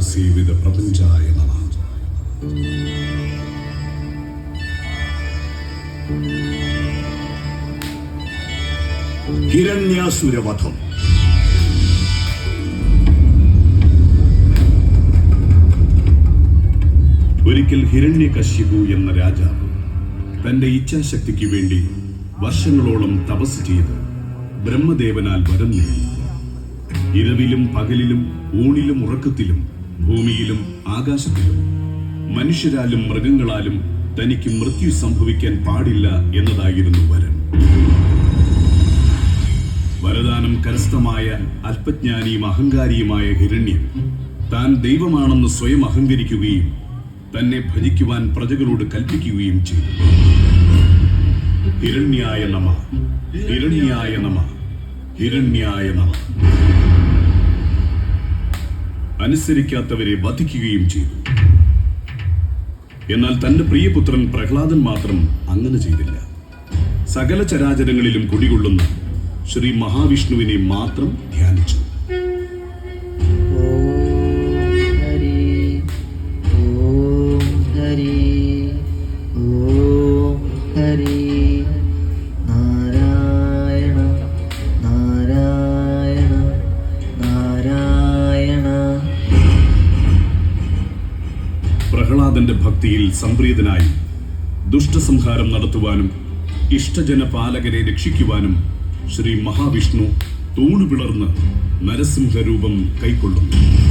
സേവിത പ്രപഞ്ചായ നമ ഹിരണ്യാസുരവധം. ഒരിക്കൽ ഹിരണ്യകശ്യപു എന്ന രാജാവ് തന്റെ ഇച്ഛാശക്തിക്ക് വേണ്ടി വർഷങ്ങളോളം തപസ് ചെയ്ത് ബ്രഹ്മദേവനാൽ വരം നേടി ഇരവിലും പകലിലും ഊണിലും ഉറക്കത്തിലും ഭൂമിയിലും ആകാശത്തിലും. മനുഷ്യരാലും മൃഗങ്ങളാലും തനിക്ക് മൃത്യു സംഭവിക്കാൻ പാടില്ല എന്നതായിരുന്നു വരൻ. വരദാനം കരസ്ഥമായ അല്പജ്ഞാനിയും അഹങ്കാരിയുമായ ഹിരണ്യൻ താൻ ദൈവമാണെന്ന് സ്വയം അഹങ്കരിക്കുകയും തന്നെ ഭജിക്കുവാൻ പ്രജകളോട് കൽപ്പിക്കുകയും ചെയ്തു. ഹിരണ്യായ നമ ഹിരണ്യായ നമ ഹിരണ്യായ നമ. അനുസരിക്കാത്തവരെ വധിക്കുകയും ചെയ്തു. എന്നാൽ തന്റെ പ്രിയപുത്രൻ പ്രഹ്ലാദൻ മാത്രം അങ്ങനെ ചെയ്തില്ല. സകല ചരാചരങ്ങളിലും കുടികൊള്ളുന്ന ശ്രീ മഹാവിഷ്ണുവിനെ മാത്രം ധ്യാനിച്ചു. ഭക്തിയിൽ സംപ്രീതനായി ദുഷ്ടസംഹാരം നടത്തുവാനും ഇഷ്ടജന പാലകരെ രക്ഷിക്കുവാനും ശ്രീ മഹാവിഷ്ണു തൂണുപിളർന്ന് നരസിംഹരൂപം കൈക്കൊള്ളുന്നു.